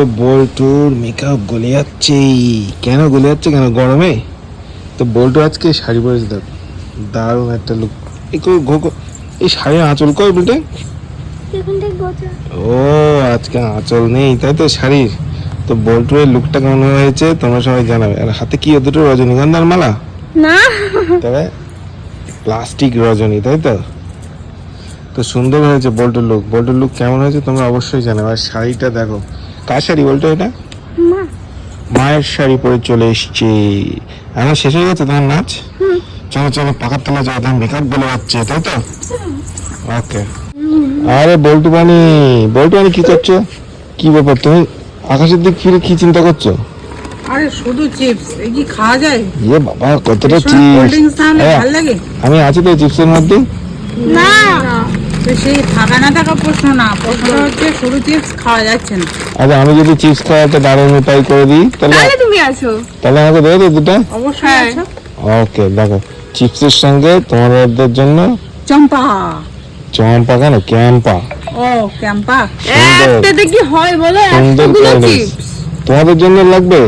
তো বল্টুর মেকআপ গলে যাচ্ছে কেন গলে যাচ্ছে কেন? গরমে? তো বল্টু আজকে শাড়ি পরেছে দেখ। দারুণ একটা লুক গো গো- এই শাড়ির আঁচল কই বলতে ও আজকে আঁচল নেই তাই তো শাড়ির। তো বল্টুর লুকটা কেমন হয়েছে তোমরা সবাই জানাবে। আর হাতে কি দুটো রজনীগন্ধার মালা? না। তবে প্লাস্টিক রজনী তাই তো? তো সুন্দর হয়েছে বল্টুর লুক বল্টুর লুক কেমন হয়েছে তোমরা অবশ্যই জানাবে। আর শাড়িটা দেখো কার শাড়ি বলতো এটা? মায়ের শাড়ি পরে চলে এসছে। এখন শেষ হয়ে গেছে তোমার নাচ? চলো চলো পাকার তলা যাও তোমার মেকআপ বলে যাচ্ছে তাই তো? ওকে। আরে বল্টু বানি বল্টু বানি কি করছ? কি ব্যাপার তুমি আকাশের দিক ফিরে কি চিন্তা করছ? আরে শুধু চিপস এই কি খাওয়া যায়? ইয়ে বাবা কতটা চিপস লাগে? আমি আছি তো চিপসের মধ্যে। না। তো সেই থাকা না থাকা প্রশ্ন না প্রশ্ন হচ্ছে শুধু চিপস খাওয়া যাচ্ছে না। আচ্ছা আমি যদি চিপস খাওয়াতে দারুণ উপায় করে দিই তাহলে তাহলে তুমি আছো তাহলে আমাকে দেবে দুটো? অবশ্যই হ্যাঁ। ওকে দেখো চিপসের সঙ্গে তোমাদের জন্য চম্পা। চম্পা কেন? ক্যাম্পা। ও ক্যাম্পা? একটাতে কি হয় বলো এতগুলো চিপস তোমাদের জন্য লাগবে?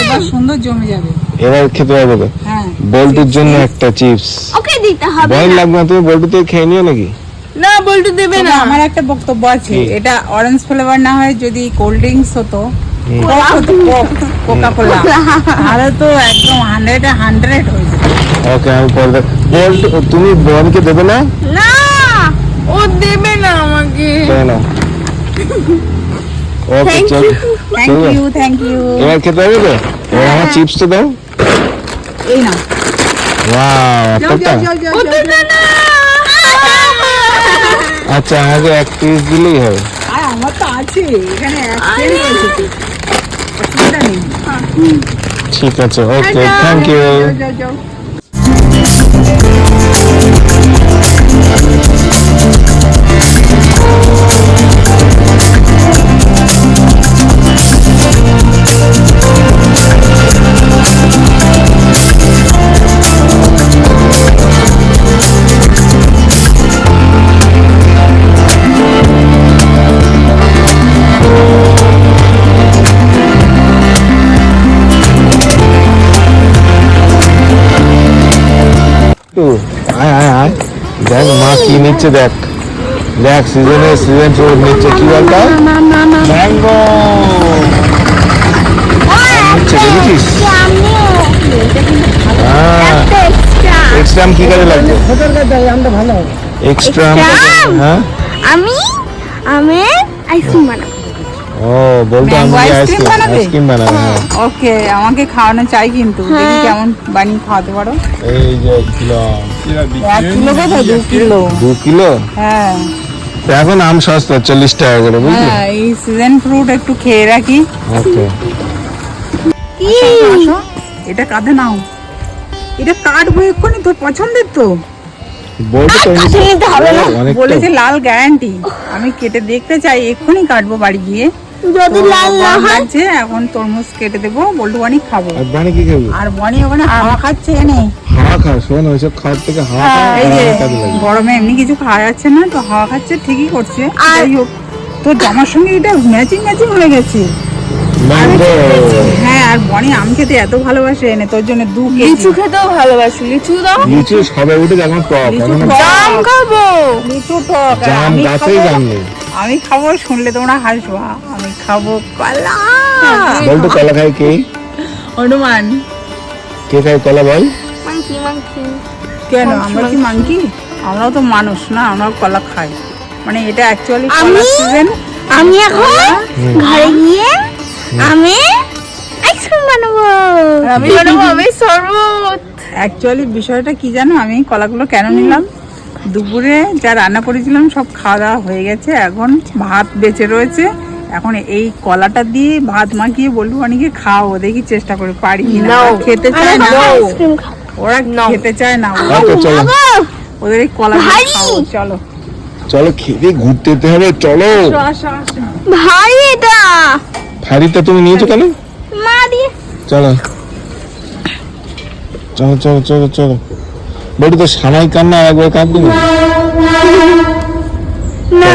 এবার সুন্দর জমে যাবে। এবার খেতে পারবে তো? হ্যাঁ। বল্টুর জন্য একটা চিপস ওকে দিতে হবে লাগবে না তুমি বল্টু থেকে খেয়ে নিও নাকি? না বল্টু দেবে না। আমার একটা বক্তব্য আছে এটা অরেঞ্জ ফ্লেভার না হয় যদি কোল্ড ড্রিঙ্কস হতো হুম। কোকা কোলা তাহলে তো একদম হান্ড্রেড হান্ড্রেড হয়ে যেত ওকে আমি দেখ- তুমি বনকে দেবে না? না ও দেবে না আমাকে। তাই না। ওকে চল। থ্যাংক ইউ থ্যাংক ইউ এবার খেতে হবে তো? আমার চিপস তো দাও। এই ওয়াও না। আচ্ছা আমাকে এক পিস দিলেই হবে। আর আমার তো আছে এখানে এক plate রয়েছে। অসুবিধা নেই। ঠিক আছে ওকে। থ্যাংক ইউ আয় আয় আয়। দেখ মা কি নিচ্ছে দেখ। দেখ সিজনে সিজন ফ্রুট নিচ্ছে। কি বলতো ম্যাঙ্গো নিচ্ছে দেখেছিস? কি কাজে লাগবে? হ্যাঁ। আমি? আমি আইসক্রিম বানাবো। ও বলতো আমি Mango ice cream ice cream বানাবে? আইসক্রিম বানাবো হ্যাঁ। ওকে আমাকে খাওয়ানো চাই কিন্তু। দেখি হ্যাঁ। কেমন বানিয়ে খাওয়াতে পারো। এই যে কিলো দু কিলো। দু কিলো? হ্যাঁ। তো এখন আম সস্তা চল্লিশ টাকা করে বুঝলি? হ্যাঁ এই সিজন ফ্রুট একটু খেয়ে রাখি। ওকে। আসো এটা কাঁধে নাও। এটা কাটবো এক্ষুনি তোর পছন্দের তো। বলেছে লাল গ্যারান্টি আমি কেটে দেখতে চাই এক্ষুনি কাটবো বাড়ি গিয়ে। যদি লাল না হয়? লাগছে এখন তরমুজ কেটে দেবো বল্টু বানি খাব। আর বানি কি খাবি? আর বনি ওখানে হাওয়া খাচ্ছে এনে। হাওয়া খা শোন ওইসব খাওয়ার থেকে হাওয়া এই যে গরমে এমনি কিছু খাওয়া যাচ্ছে না তো হাওয়া খাচ্ছে ঠিকই করছে। আর- তোর জামার সঙ্গে এটা ম্যাচিং ম্যাচিং হয়ে গেছে। হ্যাঁ আর বনি আম খেতে এত ভালোবাসে এনে তোর জন্য দু কেজি। লিচু খেতেও ভালোবাসি লিচু দাও। লিচু সবে উঠে এখন টক জাম খাব। লিচু টক জাম গাছেই জাম নেই। আমি খাব শুনলে তোমরা হাসবা। আমি খাব কলা। বলতো কলা খাই কে? হনুমান। কে খায় কলা বল? মাংকি মাংকি কেন? আমরা কি মাংকি আমরাও তো মানুষ না আমরা কলা খাই। মানে এটা অ্যাকচুয়ালি কলা আমি- সিজন আমি এখন ঘরে গিয়ে আমি আইসক্রিম বানাবো। আমি বানাবো আমি শরবত অ্যাকচুয়ালি বিষয়টা কি জানো? আমি কলাগুলো কেন নিলাম? দুপুরে যা রান্না করেছিলাম সব খাওয়া দাওয়া হয়ে গেছে। এখন ভাত বেঁচে রয়েছে। এখন এই কলাটা দিয়ে ভাত মাখিয়ে বলব অনেকে খাও দেখি চেষ্টা করে পারি No. খেতে চায় না। ওরা খেতে চায় না। চলো। ওদের এই কলা খাও চলো। চলো খেতে ঘুরতে যেতে হবে। চলো। ভাই এটা। থারিটা তুমি নিয়েছো কেন মা দিয়ে। চলো। চলো চলো চলো চলো। বলি তো সানাই কান্না একবার কাঁদবি না। না